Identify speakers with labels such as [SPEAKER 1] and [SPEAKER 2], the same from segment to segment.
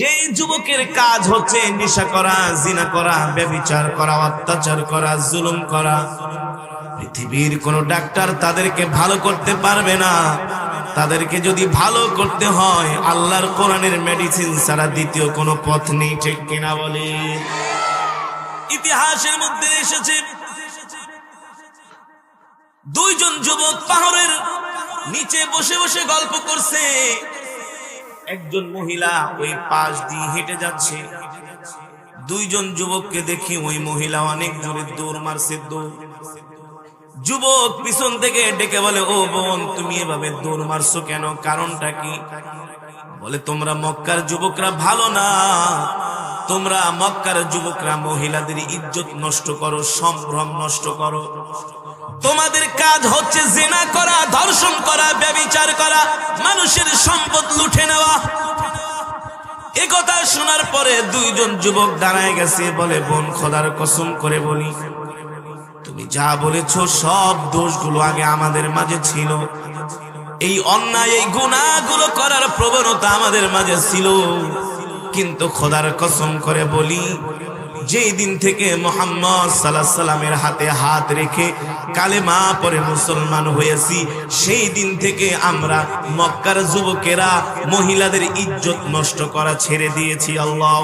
[SPEAKER 1] যে যুবকের কাজ হচ্ছে নেশা করা, জিনা করা, ব্যভিচার করা, অত্যাচার করা, জুলুম করা, পৃথিবীর কোন ডাক্তার তাদেরকে ভালো করতে পারবে না। তাদেরকে যদি ভালো করতে হয়, আল্লাহর কোরআনের মেডিসিন ছাড়া দ্বিতীয় কোনো পথ নেই, ঠিক কিনা বলে? ইতিহাসের মধ্যে এসেছে, দুইজন যুবক পাহাড়ের নিচে বসে বসে গল্প করছে। একজন মহিলা ওই পাশ দিয়ে হেঁটে যাচ্ছে। দুইজন যুবককে দেখি ওই মহিলা অনেক জোরে দৌড় মারছে যুবক পিছন থেকে ডেকে বলে, ও বোন, তুমি এভাবে দৌড় মারছো কেন? কারণটা কি? বলে, তোমরা মক্কার যুবকরা ভালো না। তোমরা মক্কার যুবকরা মহিলাদের ইজ্জত নষ্ট করো, সম্ভ্রম নষ্ট করো। তোমাদের কাজ হচ্ছে জেনা করা, ধর্ষণ করা, ব্যবিচার করা, মানুষের সম্পদ লুঠে নেওয়া। এ কথা শোনার পরে দুইজন যুবক দাঁড়ায় গেছে, বলে, বোন, খোদার কসম করে বলি, তুমি যা বলেছ সব দোষগুলো আগে আমাদের মাঝে ছিল। এই অন্যায়, এই গুণাগুলো করার প্রবণতা আমাদের মাঝে ছিল। কিন্তু খোদার কসম করে বলি যেই দিন থেকে মোহাম্মদ সাল্লাহ সাল্লামের হাতে হাত রেখে কালেমা পরে মুসলমান হয়েছি, সেই দিন থেকে আমরা মক্কার যুবকেরা মহিলাদের ইজ্জত নষ্ট করা ছেড়ে দিয়েছি। আল্লাহ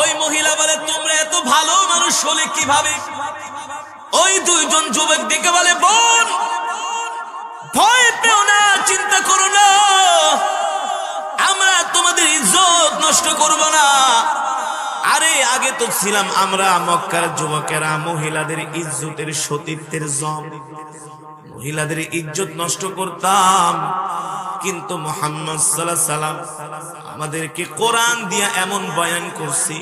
[SPEAKER 1] ওই মহিলা বলে, তোমরা এত ভালো মানুষ হলে কীভাবে? ওই দুইজন যুবক দেখে বলে, বোন, ভয় পেও না, চিন্তা করো না। আমরা তোমাদের ইজ্জত নষ্ট করব না। আরে, আগে তো ছিলাম আমরা মক্কার যুবকেরা, মহিলাদের ইজ্জতের সতীত্বের জম। মহিলাদের ইজ্জত নষ্ট করতাম। কিন্তু মোহাম্মদ সাল্লাহ সাল্লাম আমাদেরকে কোরআন দিয়া এমন বয়ান করছি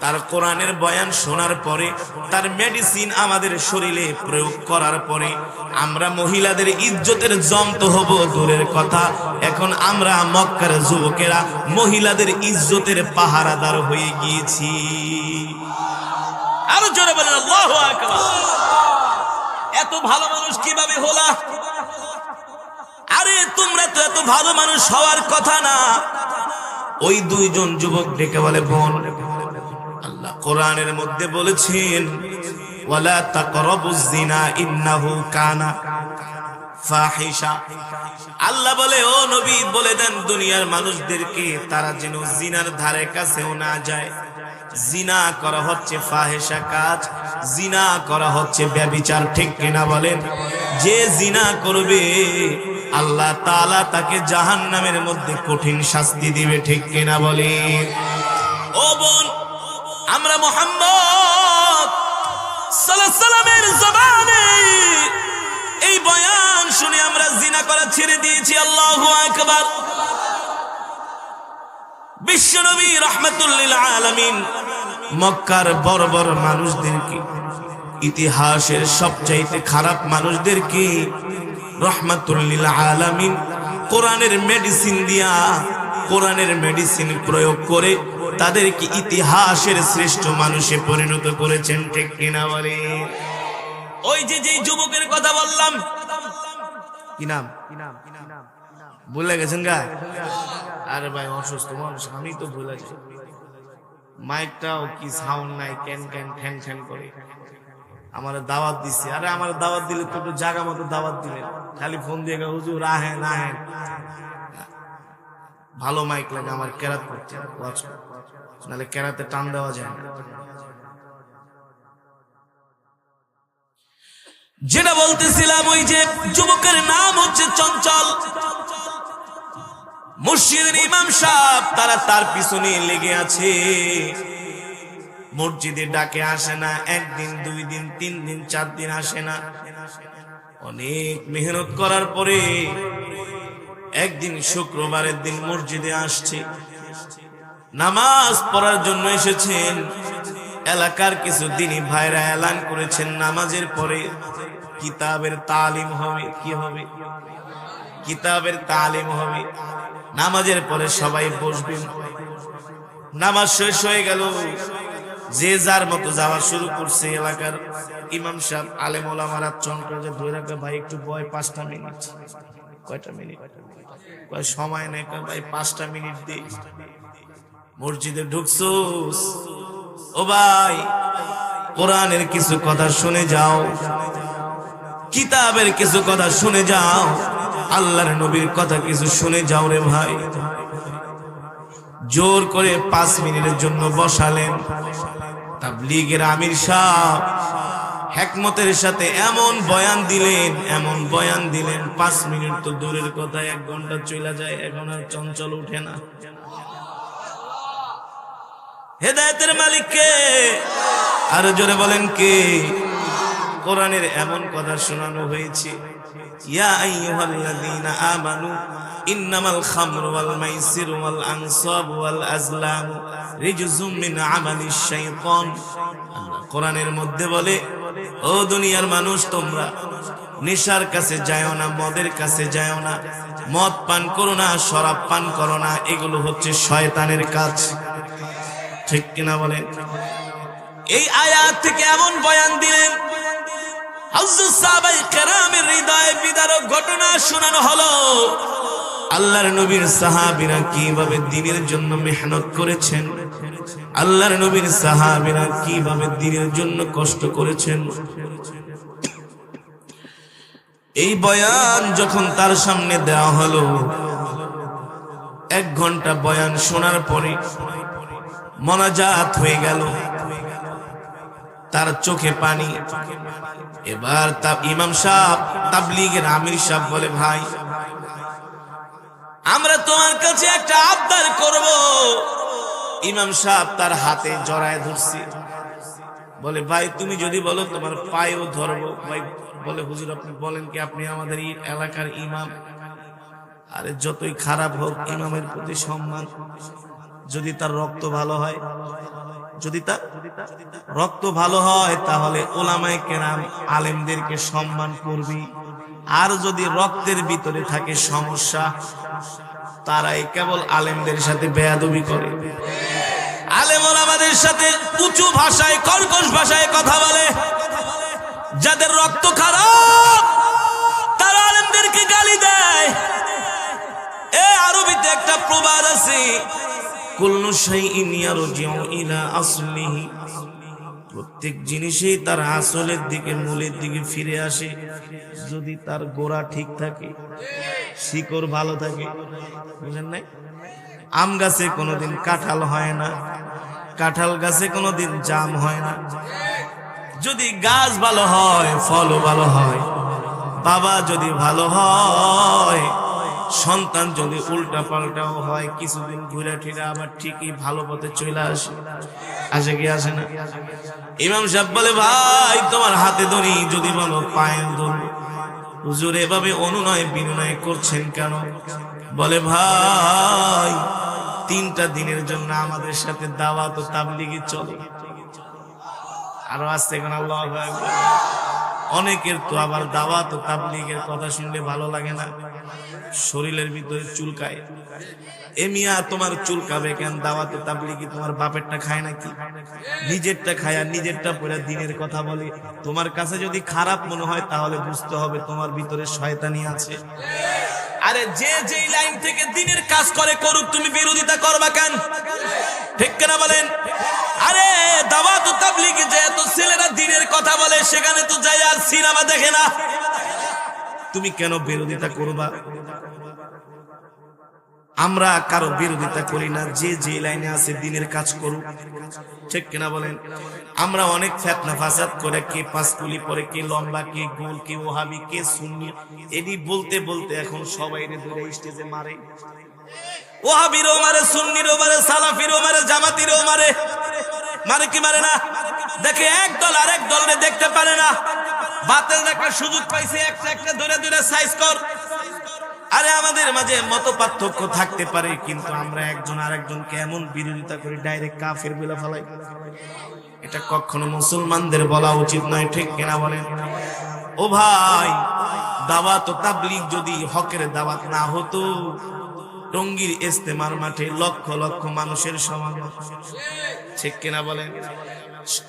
[SPEAKER 1] তার কোরআনের বয়ান শোনার পরে, তার মেডিসিন আমাদের শরীরে প্রয়োগ করার পরে, আমরা মহিলাদের ইজ্জতের জমত হব দূরের কথা। এখন আমরা মক্কার যুবকেরা মহিলাদের ইজ্জতের পাহারাদার হয়ে গিয়েছি। আরও জোরে বলেন এত ভালো মানুষ কীভাবে হলা? আরে, তোমরা তো এত ভালো মানুষ হওয়ার কথা না। ওই দুইজন যুবক ডেকে বলে, বোন কোরআনের মধ্যে বলেছেন, ওয়ালা তাকরাবুজ জিনা ইন্নাহু কানা ফাহিশা। আল্লাহ বলে, ও নবী, বলে দেন দুনিয়ার মানুষদেরকে, তারা যেন জিনার ধারে কাছেও না যায়। জিনা করা হচ্ছে ফাহেসা কাজ, জিনা করা হচ্ছে ব্যবিচার, ঠিক কিনা বলেন? যে জিনা করবে, আল্লাহ তাআলা তাকে জাহান্নামের মধ্যে কঠিন শাস্তি দিবে, ঠিক কিনা বলেন? ও বোন আমরা মোহাম্মদ সাল্লামের জবানে এই বয়ান শুনে আমরা জিনা করা ছেড়ে দিয়েছি, আল্লাহ আকবার। বিশ্বনবী রহমতুল্লিল আলমিন মক্কার বড় বড় মানুষদেরকে, ইতিহাসের সবচাইতে খারাপ মানুষদেরকে রহমতুল্লিল আলমিন কোরআনের মেডিসিন দিয়া, কোরআনের মেডিসিন প্রয়োগ করে তাদেরকে ইতিহাসের শ্রেষ্ঠ মানুষে পরিণত করেছেন ঠিক কিনা বলে? ওই যে যে যুবকের কথা বললাম। কি নাম? ভুলে গেছেন গা? আরে ভাই অসুস্থ মানুষ আমি তো ভুলে যাই। মাইকটাও কি সাউন্ড নাই ক্যান ক্যান ঠ্যাং ঠ্যাং করে। আমার দাওয়াত দিছে। আরে আমার দাওয়াত দিলে তো জায়গা মতো দাওয়াত দিলেন খালি ফোন দিয়ে গেল, হুজুর আহেন আহেন। ভালো মাইক লাগে আমার কেরাত ওয়াজ করতে। নাহলে কেরাতে টান দেওয়া যায় যেটা বলতেছিলাম ওই যে যুবকের নাম হচ্ছে চঞ্চল। মসজিদের ইমাম সাহেব, তারা তার পিছনে লেগে আছে। মসজিদে ডাকে আসে না, একদিন, দুই দিন, তিন দিন, চার দিন আসে না। অনেক মেহনত করার পরে একদিন শুক্রবারের দিন মসজিদে আসছে। নামাজ পড়ার জন্য এসেছেন। এলাকার কিছু দিনই ভাইরা এলান করেছেন নামাজের পরে। কিতাবের তালিম হবে, কি হবে? কিতাবের তালিম হবে। নামাজের পরে সবাই বসবেন নামাজ শেষ হয়ে গেল। যে যার মতো যাওয়া শুরু করছে এলাকার ইমাম সাহেব, আলেম ওলামারা চন্দ্র ধরে রাখবে, ভাই, একটু বয় পাঁচটা মিনিট। কয়টা মিনিট? কয়, সময় নেই ভাই, পাঁচটা মিনিট দিই মসজিদে ঢুকছোস ও ভাই, কোরআনের কিছু কথা শুনে যাও। কিতাবের কিছু কথা শুনে যাও। আল্লাহর নবীর কথা কিছু শুনে যাও রে ভাই। জোর করে পাঁচ মিনিটের জন্য বসালেন। তাবলীগের আমির সাহ হেকমতের সাথে এমন বয়ান দিলেন, এমন বয়ান দিলেন, পাঁচ মিনিট তো দূরের কথা, এক ঘণ্টা চলে যায়, এখন আর চঞ্চল উঠে না। হেদায়তের মালিককে। আরও জোরে বলেন কে? কোরআনের এমন কথা শোনানো হয়েছে। ইয়া ওয়াল ওয়াল কোরআনের মধ্যে বলে, ও দুনিয়ার মানুষ, তোমরা নেশার কাছে যাও না, মদের কাছে যাও না। মদ পান করো না, শরাব পান করো না, এগুলো হচ্ছে শয়তানের কাজ। ঠিক কিনা বলেন? এই আয়াত থেকে এমন বয়ান দিলেন কেরামের বিদারক ঘটনা শোনানো হলো। আল্লাহর দ্বীনের জন্য মেহনত করেছেন? আল্লাহর কীভাবে দ্বীনের জন্য কষ্ট করেছেন? এই বয়ান যখন তার সামনে দেওয়া হলো, এক ঘণ্টা বয়ান শোনার পরে মনাজাত হয়ে গেল। তার চোখে পানি। এবার তা ইমাম সাহ তাবলিগের আমির সাহ বলে, ভাই, আমরা তোমার কাছে একটা আবদার করব। ইমাম সাহেব তার হাতে জড়ায় ধরছি। বলে, ভাই, তুমি যদি বলো তোমার পায়েও ধরবো। ভাই বলে, হুজুর, আপনি বলেন কি, আপনি আমাদের এই এলাকার ইমাম? আরে, যতই খারাপ হোক, ইমামের প্রতি সম্মান। যদি তার রক্ত ভালো হয়, যদি তার রক্ত ভালো হয়, তাহলে ওলামায় কেরাম আলেমদেরকে সম্মান করবি। আর যদি রক্তের ভিতরে থাকে সমস্যা, তারাই কেবল আলেমদের সাথে বেয়াদবি করে। আমাদের সাথে উঁচু ভাষায়, কর্কশ ভাষায় কথা বলে। যাদের রক্ত খারাপ, তারা আলেমদেরকে গালি দেয়। এ আরবিতে একটা প্রবাদ আছে কুল্লু শাইইন ইয়ারজিউ ইলা আসলিহি। প্রত্যেক জিনিসেই তার আসলের দিকে, মূলের দিকে ফিরে আসে। যদি তার গোড়া ঠিক থাকে, শিকড় ভালো থাকে, বুঝেন নাই? আম গাছে কোনোদিন কাঁঠাল হয় না, কাঁঠাল গাছে কোনোদিন জাম হয় না। যদি গাছ ভালো হয়, ফলও ভালো হয়, বাবা যদি ভালো হয় সন্তান যদি উল্টা পাল্টাও হয়, কিছুদিন ঘুরে ফিরে আবার ঠিকই ভালো পথে চলে আসে। আসে কি আসে না? ইমাম সাহেব বলে, ভাই, তোমার হাতে ধরি, যদি বলো পায়ে ধরো হুজুর এভাবে অনুনয় বিনয় করছেন কেন? বলে, ভাই, তিনটা দিনের জন্য আমাদের সাথে দাওয়াত ও তাবলিগি চলে। আরও আসছে এখন আল্লাহ। অনেকের তো আবার দাওয়াত ও তাবলিগের কথা শুনলে ভালো লাগে না। শরীরের ভিতরে চুলকায়। এ মিয়া, তোমার চুলকাবে কেন? দাওয়াতে তাবলিগি তোমার বাপেরটা খায় নাকি? নিজেরটা খায় আর নিজেরটা পরে দিনের কথা বলে। তোমার কাছে যদি খারাপ মনে হয়, তাহলে বুঝতে হবে তোমার ভিতরে শয়তানি আছে। আরে যে যেই লাইন থেকে দিনের কাজ করে করুক, তুমি বিরোধিতা করবা কেন? ঠিক কেনা বলেন? আরে দাওয়াত তাবলিগে যে এত ছেলেরা দিনের কথা বলে, সেখানে তো যাই আর সিনেমা দেখে না। তুমি কেন বিরোধিতা করবা? আমরা কারও বিরোধিতা করি না, যে যে লাইনে আছে দিনের কাজ করুক। ঠিক কিনা বলেন? আমরা অনেক ফেতনা ফাসাদ করে কে পাঁচকুলি পরে, কে লম্বা, কে গোল, কে ওহাবি, কে শূন্য এটি বলতে বলতে এখন সবাই ধরে স্টেজে মারে। ওহাবিরও মারে, সুন্নিরও মারে, সালাফিরও মারে, জামাতিরও মারে। মারে কি মারে না? দেখে এক দল আরেক দেখতে পারে না। বাতেল দেখার সুযোগ পাইছে, একটা একটা ধরে ধরে সাইজ কর। আরে আমাদের মাঝে মত পার্থক্য থাকতে পারে, কিন্তু আমরা একজন আর আরেকজনকে এমন বিরোধিতা করি ডাইরেক্ট কাফের বলে ফেলাই। এটা কখনো মুসলমানদের বলা উচিত নয়, ঠিক কিনা বলেন? ও ভাই, দাওয়াত তাবলিগ যদি হকের দাওয়াত না হতো টঙ্গীর ইস্তেমার মাঠে লক্ষ লক্ষ মানুষের সমাগম। ঠিক কিনা বলেন?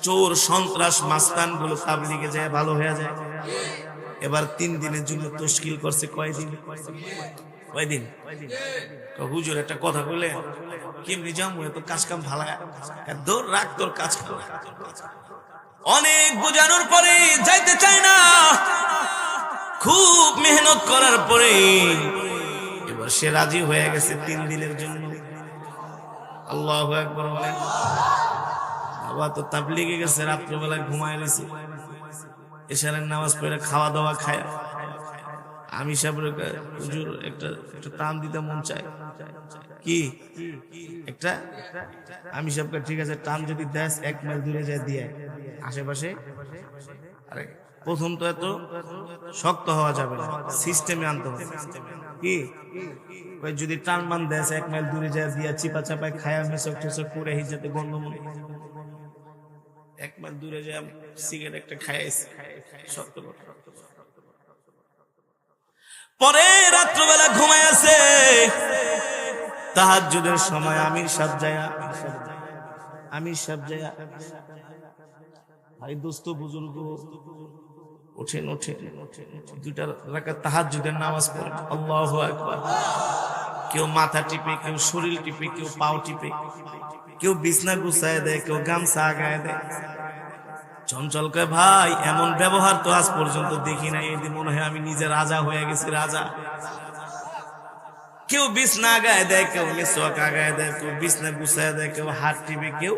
[SPEAKER 1] চোর, সন্ত্রাস মাস্তানগুলো তাবলিগে যায়, ভালো হয়ে যায়। এবার তিন দিনের জন্য তশকিল করছে কয়দিন? কয়দিন? হুজুর, একটা কথা বলে কেমনি যাব এত কাজ কাম ভালা। রাখ তোর কাজ কাম। অনেক বোঝানোর পরে যাইতে চায় না। খুব মেহনত করার পরে এবার সে রাজি হয়ে গেছে তিন দিনের জন্য। আল্লাহ একবার বাবা তো তাবলিগে গেছে রাত্রেবেলা ঘুমায় গেছে এশারের নামাজ পড়ে খাওয়া দাওয়া খায়। আমি সাহেবের হুজুর একটা একটা টান দিতে মন চায়। কি? একটা? আমি সাহেবকে ঠিক আছে, টান যদি দেশ এক মাইল দূরে যায় দিয়ে আশেপাশে? আরে, প্রথম তো এত শক্ত হওয়া যাবে না সিস্টেমে আনতে হবে। কি? যদি টান মান দেশ এক মাইল দূরে যায় দিয়া চিপা চাপায় খায়া মেসক টেসক করে হিজাতে গন্ধমনে এক মাইল দূরে যায়, সিগারেট একটা খাইছি করে। পরে রাত্রবেলা ঘুমায় আছে তাহাজ্জুদের সময় আমি সাহেব যায়া। আমি সাহেব যায়া। ভাই, দোস্ত, বুজুর্গ, ওঠেন ওঠেন। দুইটা রাখা তাহাজ্জুদের নামাজ পড়েন। আল্লাহ একবার কেউ মাথা টিপে, কেউ শরীর টিপে, কেউ পাও টিপে। কেউ বিছনা গুছায় দেয়, কেউ গামছা আগায় দেয়। চঞ্চল কয়, ভাই, এমন ব্যবহার তো আজ পর্যন্ত দেখি নাই। এদিন মনে হয় আমি নিজে রাজা হয়ে গেছি, রাজা। কেউ বিছনা আগায় দেয়, কেউ মেসোয়াক আগায় দেয়, কেউ বিছনা গুছায় দেয়, কেউ হাত টিপে, কেউ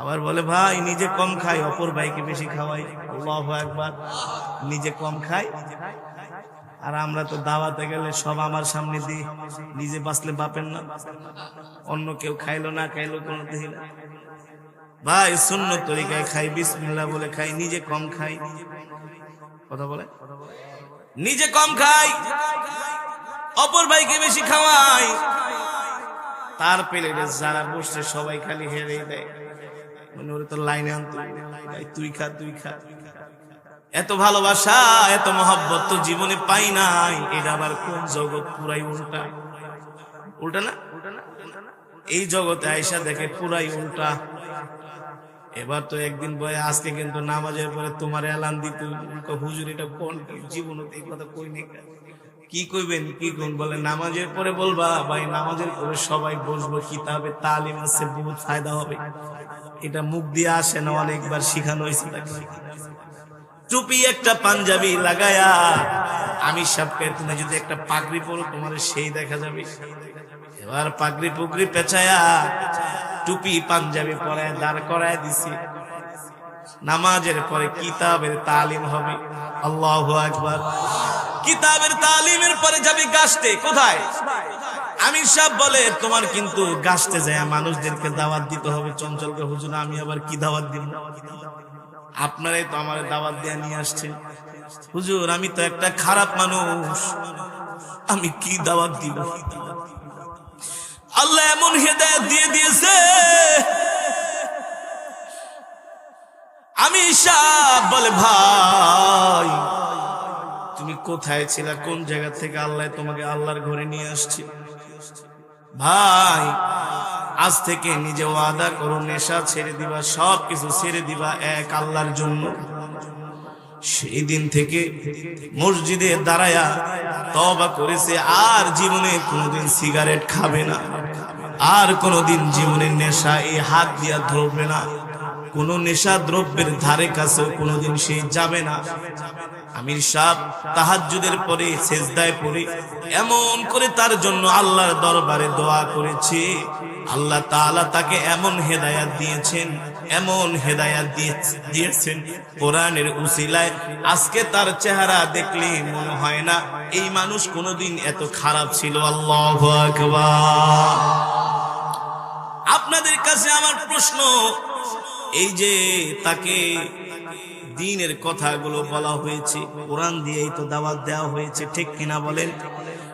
[SPEAKER 1] আবার বলে, ভাই, নিজে কম খাই, অপর ভাইকে বেশি খাওয়াই। আল্লাহ একবার নিজে কম খাই আর আমরা তো দাওয়াতে গেলে সব আমার সামনে দিই। নিজে বাঁচলে বাপেন না অন্য কেউ খাইলো না, খাইলো কোনো দেখি না। ভাই শূন্য তরিকায় খাই, বিসমিল্লাহ বলে খাই, নিজে কম খাই। কথা বলে? নিজে কম খাই, অপর ভাইকে বেশি খাওয়াই। তার প্লেটে যারা বসছে, সবাই খালি হেরে দেয়। মানে ওরে তো লাইনে আনতে তুই খা তুই খা। এত ভালোবাসা, এত মহব্বত তো জীবনে পাই নাই। এটা আবার কোন জগৎ? পুরাই উল্টা। উল্টা না? এই জগতে আয়সা দেখে পুরাই উল্টা। এবার তো একদিন বয়ে আজকে কিন্তু নামাজের পরে তোমার এলান দিত হুজুর, এটা কোন জীবন এই কথা কই নি কি কইবেন, কি কোন? বলে, নামাজের পরে বলবা, ভাই, নামাজের পরে সবাই বসবো, কিতাবে তালিম আছে, বহুত ফায়দা হবে। এটা মুখ দিয়ে আসে না, অনেকবার শিখানো হয়েছে তাকে। টুপি একটা পাঞ্জাবি লাগায়া, আমি সাপকে, তুমি যদি একটা পাগড়ি পরো, তোমার সেই দেখা যাবে। এবার পাগড়ি পুগড়ি পেঁচায়া, টুপি, পাঞ্জাবি পরায় দাঁড় করায় দিছি। নামাজের পরে কিতাবের তালিম হবে। আল্লাহ একবার কিতাবের তালিমের পরে যাবে গাছতে, কোথায়? আমির সাহেব বলে, তোমার কিন্তু গাছতে যায় মানুষদেরকে দাওয়াত দিতে হবে। চঞ্চলকে, হুজুর, আমি আবার কি দাওয়াত দিব? আপনারাই তো আমার দাওয়াত দিয়ে নিয়ে আসছেন হুজুর, আমি তো একটা খারাপ মানুষ। আমি কি দাওয়াত দিব? আল্লাহ এমন হেদায়ত দিয়ে দিয়েছে। আমি সাপ বলে, ভাই, তুমি কোথায় ছিলা? কোন জায়গা থেকে আল্লাহ তোমাকে আল্লাহর ঘরে নিয়ে আসছে? ভাই আজ থেকে নিজে ওয়াদা করো, নেশা ছেড়ে দিবা সব কিছু ছেড়ে দিবা এক আল্লাহর জন্য। সেই দিন থেকে মসজিদে দাঁড়ায়া তবা করেছে, আর জীবনে কোনোদিন সিগারেট খাবে না, আর কোনোদিন জীবনের নেশা এই হাত দিয়া ধরবে না। কোন নেশা দ্রব্যের ধারে কাছেও কোনোদিন সে যাবে না। আমির সাহ তাহাজ্জুদের পরে সেজদায় পড়ে, এমন করে তার জন্য আল্লাহর দরবারে দোয়া করেছে। আল্লাহ তাআলা তাকে এমন হেদায়াত দিয়েছেন, এমন হেদায়াত দিয়ে- দিয়েছেন কোরআনের উসিলায়। আজকে তার চেহারা দেখলে মনে হয় না, এই মানুষ কোনোদিন এত খারাপ ছিল। আল্লাহ আপনাদের কাছে আমার প্রশ্ন, এই যে তাকে দিনের কথাগুলো বলা হয়েছে, কোরআন দিয়েই তো দাওয়াত দেওয়া হয়েছে, ঠিক কিনা বলেন?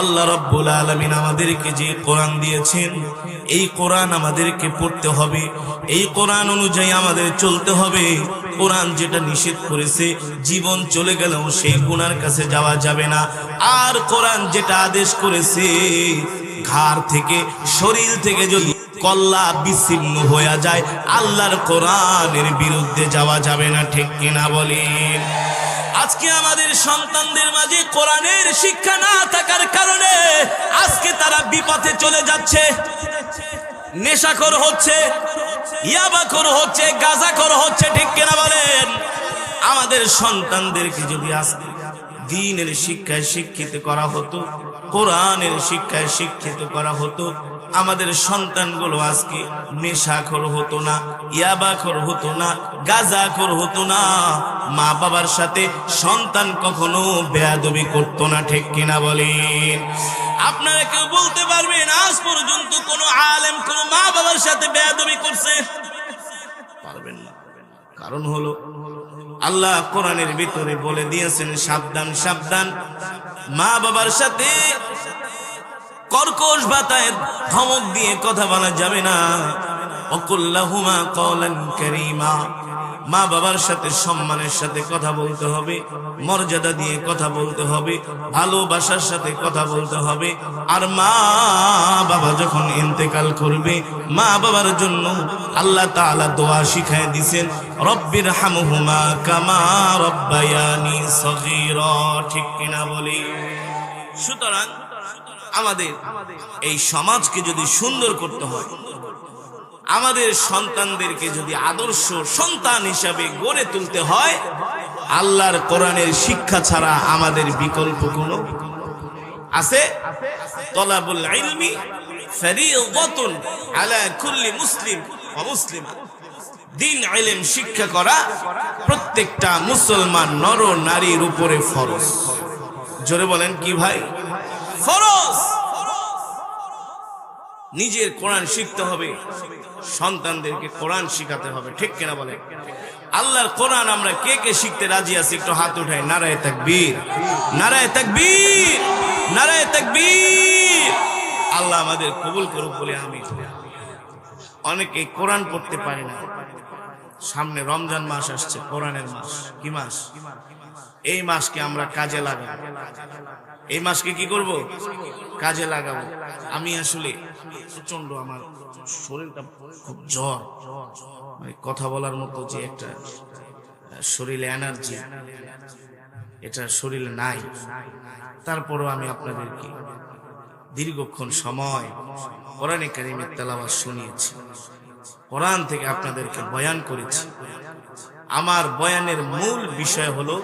[SPEAKER 1] আল্লাহ রব্বুল আলমিন আমাদেরকে যে কোরআন দিয়েছেন, এই কোরআন আমাদেরকে পড়তে হবে। এই কোরআন অনুযায়ী আমাদের চলতে হবে। কোরআন যেটা নিষেধ করেছে, জীবন চলে গেলেও সেই গুনার কাছে যাওয়া যাবে না। আর কোরআন যেটা আদেশ করেছে, ঘাড় থেকে, শরীর থেকে যদি কল্লা বিচ্ছিন্ন হয়ে যায়, আল্লাহর কোরআনের বিরুদ্ধে যাওয়া যাবে না, ঠিক কিনা বলেন? আজকে আমাদের সন্তানদের মাঝে কোরআনের শিক্ষা না থাকার কারণে আজকে তারা বিপথে চলে যাচ্ছে। নেশাখর হচ্ছে, ইয়াবাখর হচ্ছে, গাঁজাখোর হচ্ছে, ঠিক কিনা বলেন? আমাদের সন্তানদেরকে যদি আজকে দিনের শিক্ষায় শিক্ষিত করা হতো, কোরআনের শিক্ষায় শিক্ষিত করা হতো আমাদের সন্তানগুলো আজকে নেশাখোর হতো না ইয়াবাখোর হতো না গাঁজাখোর হতো না। মা বাবার সাথে সন্তান কখনো বেয়াদবি করতো না, ঠিক কিনা বলেন? আপনারা কেউ বলতে পারবেন, আজ পর্যন্ত কোন আলেম কোন মা বাবার সাথে বেয়াদবি করছে? পারবেন না। কারণ হলো, আল্লাহ কোরআনের ভিতরে বলে দিয়েছেন, সাবধান সাবধান। মা বাবার সাথে কর্কশ বাতায় ধমক দিয়ে কথা বলা যাবে না। অকুল্লাহুমা কওলান কারীমা। মা বাবার সাথে, সম্মানের সাথে কথা বলতে হবে, মর্যাদা দিয়ে কথা বলতে হবে, ভালোবাসার সাথে কথা বলতে হবে। আর মা বাবা যখন ইন্তেকাল করবে, মা বাবার জন্য আল্লাহ তাআলা দোয়া শিখায় দিছেন রব্বির হামহুমা কামা রব্বায়ানি সগীরা। ঠিক কিনা বলি? সুতরাং আমাদের এই সমাজকে যদি সুন্দর করতে হয়, আমাদের সন্তানদেরকে যদি আদর্শ সন্তান হিসাবে গড়ে তুলতে হয়, আল্লাহর কোরআনের শিক্ষা ছাড়া আমাদের বিকল্প কোনো আছে? তলাবুল ইলমি ফরিয়দাতুন আলা কুল্লি মুসলিম ওয়া মুসলিমা। দিন ইলম শিক্ষা করা প্রত্যেকটা মুসলমান নর নারীর উপরে ফরজ। জোরে বলেন কি ভাই? নিজের কোরআন শিখতে হবে। সন্তানদেরকে কোরআন শিখাতে হবে। ঠিক কিনা বলে আল্লাহর কোরআন আমরা কে কে শিখতে রাজি আছি? একটু হাত উঠাই। নারায় তাকবীর। নারায় তাকবীর। নারায় তাকবীর। আল্লাহ আমাদের কবুল করুক বলে আমি অনেকে কোরআন পড়তে পারে না। সামনে রমজান মাস আসছে, কোরআনের মাস। কি মাস? এই মাসকে আমরা কাজে লাগাবো। এই মাসকে কি করব? কাজে লাগাবো। আমি আসলে প্রচণ্ড আমার শরীরটা খুব জ্বর। মানে কথা বলার মতো যে একটা শরীরে এনার্জি, এটা শরীরে নাই। তারপরও আমি আপনাদেরকে দীর্ঘক্ষণ সময় কোরআনে কারিমের তেলাওয়াত শুনিয়েছি। কোরআন থেকে আপনাদেরকে বয়ান করেছি। আমার বয়ানের মূল বিষয় হলো,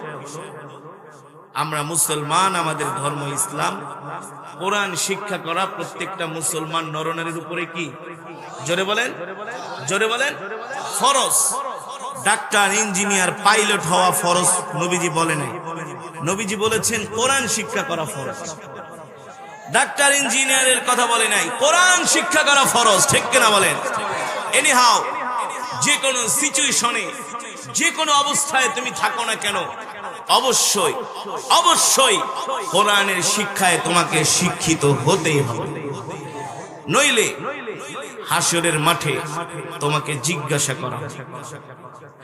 [SPEAKER 1] আমরা মুসলমান, আমাদের ধর্ম ইসলাম। কোরআন শিক্ষা করা প্রত্যেকটা মুসলমান নরনারীর উপরে কি? জোরে বলেন জোরে বলেন, ফরজ। ডাক্তার, ইঞ্জিনিয়ার, পাইলট হওয়া ফরজ, নবীজি বলে নাই। নবীজি বলেছেন, কোরআন শিক্ষা করা ফরজ। ডাক্তার, ইঞ্জিনিয়ারের কথা বলে নাই, কোরআন শিক্ষা করা ফরজ, ঠিক কিনা বলেন? এনি হাও যে কোনো সিচুয়েশনে যে কোনো অবস্থায় তুমি থাকো না কেন, অবশ্যই অবশ্যই কোরআনের শিক্ষায় তোমাকে শিক্ষিত হতেই হবে। নইলে হাসরের মাঠে তোমাকে জিজ্ঞাসা করা।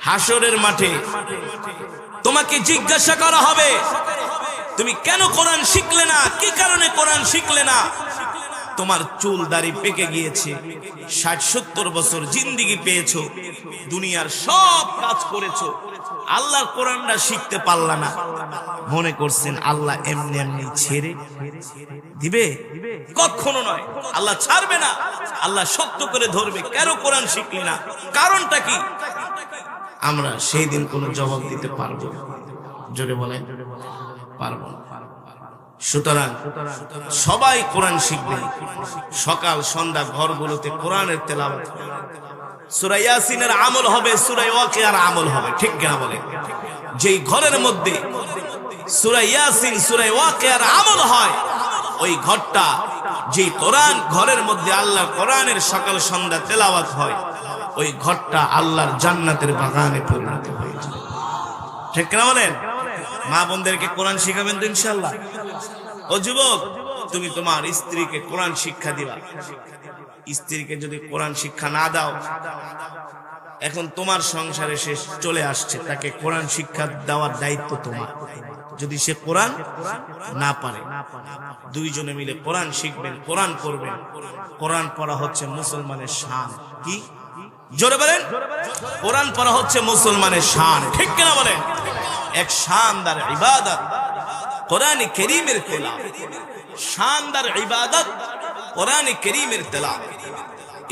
[SPEAKER 1] হাসরের মাঠে তোমাকে জিজ্ঞাসা করা হবে, তুমি কেন কোরআন শিখলে না? কি কারণে কোরআন শিখলে না? তোমার চুল দাড়ি পেকে গিয়েছে। ষাট, সত্তর বছর জিন্দিগি পেয়েছ। দুনিয়ার সব কাজ করেছ। আল্লাহর কোরআনটা শিখতে পারলা না। মনে করছেন আল্লাহ এমনি এমনি ছেড়ে দিবে? কখনো নয়। আল্লাহ ছাড়বে না। আল্লাহ শক্ত করে ধরবে। কেন কোরআন শিখলি না? কারণটা কি? আমরা সেই দিন কোনো জবাব দিতে পারব। জোরে বলেন। পারব না। সুতরাং সবাই কোরআন শিখবে। সকাল, সন্ধ্যা, ঘরগুলোতে কোরআনের তেলাওয়াত। সূরা ইয়াসিনের আমল হবে, সূরা ওয়াকিয়ার আমল হবে, ঠিক কিনা বলে? যেই ঘরের মধ্যে সূরা ইয়াসিন, সূরা ওয়াকিয়ার আমল হয়, ওই ঘরটা যেই কোরআন, ঘরের মধ্যে আল্লাহ কোরআনের সকাল, সন্ধ্যা তেলাওয়াত হয়, ওই ঘরটা আল্লাহর জান্নাতের বাগানে পরিণত হয়ে যায়। ঠিক কিনা বলেন? মা বোনদেরকে কোরআন শিখাবেন তো ইনশাল্লাহ ও যুবক, তুমি তোমার স্ত্রীকে কোরআন শিক্ষা দিবা। স্ত্রীকে যদি কোরআন শিক্ষা না দাও, এখন তোমার সংসারে সে চলে আসছে, তাকে কোরআন শিক্ষা দেওয়ার দায়িত্ব তোমার। যদি সে কোরআন না পারে, দুইজনে মিলে কোরআন শিখবেন, কোরআন করবেন কোরআন পড়া হচ্ছে মুসলমানের শান। কি? জোরে বলেন? কোরআন পড়া হচ্ছে মুসলমানের শান। ঠিক কিনা বলেন? এক শানদার ইবাদত। কোরআন করিমের তেলাওয়াত। শানদার ইবাদত কোরআন করিমের তেলাওয়াত।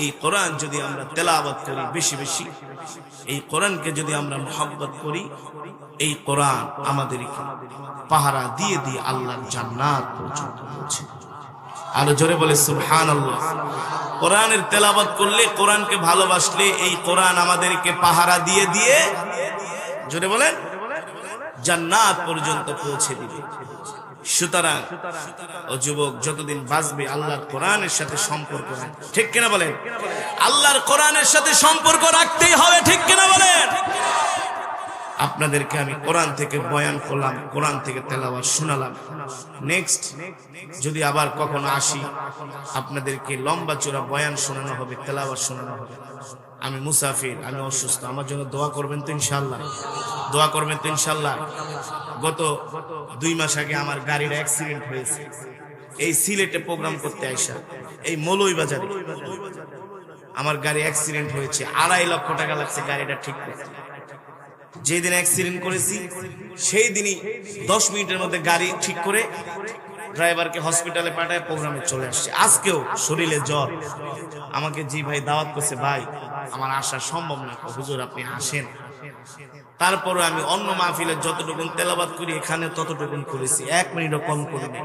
[SPEAKER 1] এই কোরআন যদি আমরা তেলাওয়াত করি বেশি বেশি, এই কোরআনকে যদি আমরা মোহাব্বত করি, এই কোরআন আমাদেরকে পাহারা দিয়ে দিয়ে আল্লাহর জান্নাত পর্যন্ত পৌঁছে আরও জোরে বলে সুবহান আল্লাহ কোরআনের তেলাবাত করলে, কোরআনকে ভালোবাসলে, এই কোরআন আমাদেরকে পাহারা দিয়ে দিয়ে, জোরে বলেন জান্নাত পর্যন্ত পৌঁছে দিবে। সুতরাং, ও যুবক, যতদিন বাঁচবে, আল্লাহর কোরআনের সাথে সম্পর্ক। ঠিক কিনা বলেন? আল্লাহর কোরআনের সাথে সম্পর্ক রাখতেই হবে, ঠিক কিনা বলেন? আপনাদেরকে আমি কোরআন থেকে বয়ান করলাম, কোরআন থেকে তেলাওয়াত শোনালাম। নেক্সট যদি আবার কখনো আসি, আপনাদেরকে লম্বা চূড়া বয়ান শোনানো হবে, তেলাওয়াত শোনানো হবে। আমি মুসাফির, আমি অসুস্থ। আমার জন্য দোয়া করবেন তো ইনশাল্লাহ দোয়া করবেন তো ইনশাল্লাহ গত দুই মাস আগে আমার গাড়ির অ্যাক্সিডেন্ট হয়েছে। এই সিলেটে প্রোগ্রাম করতে আইসা, এই মলই বাজারে আমার গাড়ি অ্যাক্সিডেন্ট হয়েছে। আড়াই লক্ষ টাকা লাগছে গাড়িটা ঠিক করতে। যেদিন অ্যাক্সিডেন্ট করেছি সেই দিনই দশ মিনিটের মধ্যে গাড়ি ঠিক করে ড্রাইভারকে হসপিটালে পাঠায় প্রোগ্রামে চলে আসছে। আজকেও শরীরে জ্বর। আমাকে, জি ভাই, দাওয়াত করছে, ভাই, আমার আসা সম্ভব না। হুজুর, আপনি আসেন। তারপরে আমি অন্য মাহফিলের যতটুকুন তেলাবাদ করি, এখানে ততটুকুন করেছি। এক মিনিটও কম করিনি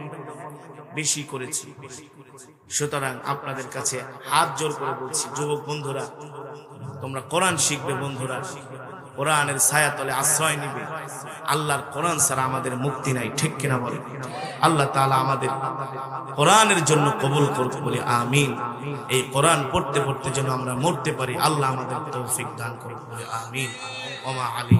[SPEAKER 1] বেশি করেছি। সুতরাং আপনাদের কাছে হাত জোর করে বলছি, যুবক বন্ধুরা, তোমরা কোরআন শিখবে বন্ধুরা। কোরআনের ছায়া তলে আশ্রয় নিবে। আল্লাহর কোরআন ছাড়া আমাদের মুক্তি নাই, ঠিক কিনা বলে? আল্লাহ তালা আমাদের কোরআনের জন্য কবুল করুক বলে আমিন। এই কোরআন পড়তে পড়তে যেন আমরা মরতে পারি, আল্লাহ আমাদের তৌফিক দান করুক বলে আমিন। ওমা আলী